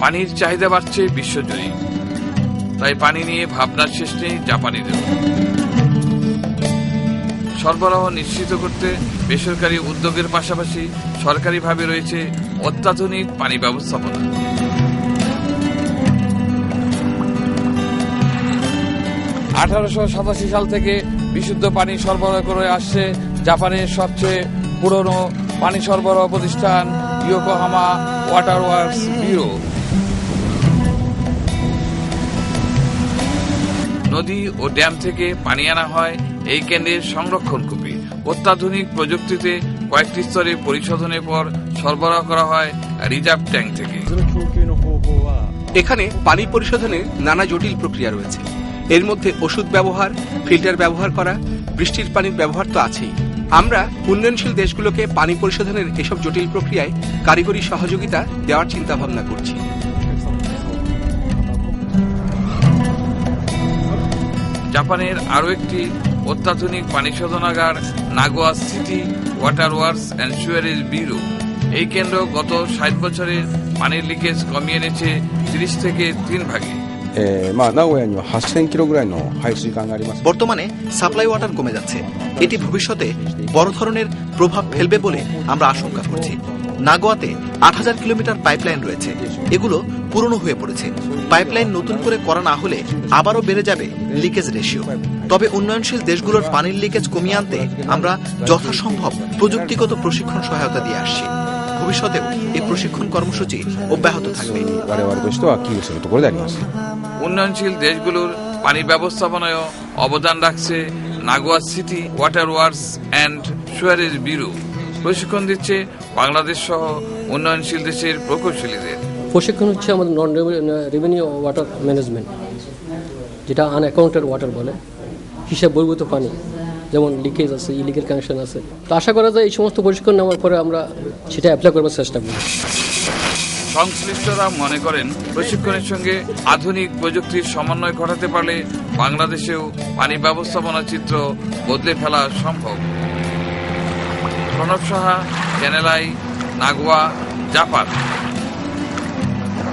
পানির চাহিদা বাড়ছে বিশ্বজুড়ে তাই পানি নিয়ে ভাবনার শেষ নেই জাপানিদের সরবরাহ নিশ্চিত করতে বেসরকারি উদ্যোগের পাশাপাশি সরকারিভাবে রয়েছে অত্যাধুনিক পানি ব্যবস্থাপনা। আঠারোশো সাতাশি সাল থেকে বিশুদ্ধ পানি সরবরাহ করে আসছে জাপানের সবচেয়ে পুরনো পানি সরবরাহ প্রতিষ্ঠান ইয়োকোহামা ওয়াটার ওয়ার্কস ব্যুরো নদী ও ড্যাম থেকে পানি আনা হয় এই কেন্দ্রের সংরক্ষণ কূপে। অত্যাধুনিক প্রযুক্তিতে কয়েকটি স্তরে পরিশোধনের পর সরবরাহ করা হয় রিজার্ভ ট্যাঙ্ক থেকে। এখানে পানি পরিশোধনের নানা জটিল প্রক্রিয়া রয়েছে। এর মধ্যে ওষুধ ব্যবহার, ফিল্টার ব্যবহার করা, বৃষ্টির পানির ব্যবহার তো আছেই। আমরা উন্নয়নশীল দেশগুলোকে পানি পরিশোধনের এসব জটিল প্রক্রিয়ায় কারিগরি সহযোগিতা দেওয়ার চিন্তাভাবনা করছি। জাপানের আরও একটি অত্যাধুনিক পানি শোধনাগার Nagoya city water works and sewerage bureau. এই কেন্দ্র গত ষাট বছরে পানির লিকেজ কমিয়ে এনেছে তিরিশ থেকে তিন ভাগে। বর্তমানে সাপ্লাই ওয়াটার কমে যাচ্ছে। এটি ভবিষ্যতে বড় ধরনের প্রভাব ফেলবে বলে আমরা আশঙ্কা করছি। নাগোয়াতে আট হাজার কিলোমিটার পাইপলাইন রয়েছে। এগুলো পুরনো হয়ে পড়েছে। পাইপলাইন নতুন করে করা না হলে আবারও বেড়ে যাবে লিকেজ রেশিও। তবে উন্নয়নশীল দেশগুলোর পানির লিকেজ কমিয়ে আনতে আমরা যথাসম্ভব প্রযুক্তিগত প্রশিক্ষণ সহায়তা দিয়ে আসছি। ভবিষ্যতেও এই প্রশিক্ষণ কর্মসূচি অব্যাহত থাকবে। উন্নয়নশীল দেশগুলোর পানি ব্যবস্থাপনায় অবদান রাখছে Nagoya city water works and sewerage bureau. প্রশিক্ষণ দিচ্ছে বাংলাদেশ সহ উন্নয়নশীল দেশের প্রকৌশলীদের প্রশিক্ষণ হচ্ছে আমাদের নন রেভিনিউ ওয়াটার ম্যানেজমেন্ট যেটা আনঅ্যাকাউন্টেড ওয়াটার বলে। হিসাব বহির্ভূত পানি যেমন লিকেজ আছে ইলিগেল কানেকশন আছে। তো আশা করা যায় এই সমস্ত প্রশিক্ষণ নেওয়ার পরে আমরা সেটা অ্যাপ্লাই করবার চেষ্টা করি। সংশ্লিষ্টরা মনে করেন প্রশিক্ষণের সঙ্গে আধুনিক প্রযুক্তির সমন্বয় ঘটাতে পারলে বাংলাদেশেও পানি ব্যবস্থাপনা চিত্র বদলে ফেলা সম্ভব। Pranab Saha Nagoya Nagoya Japan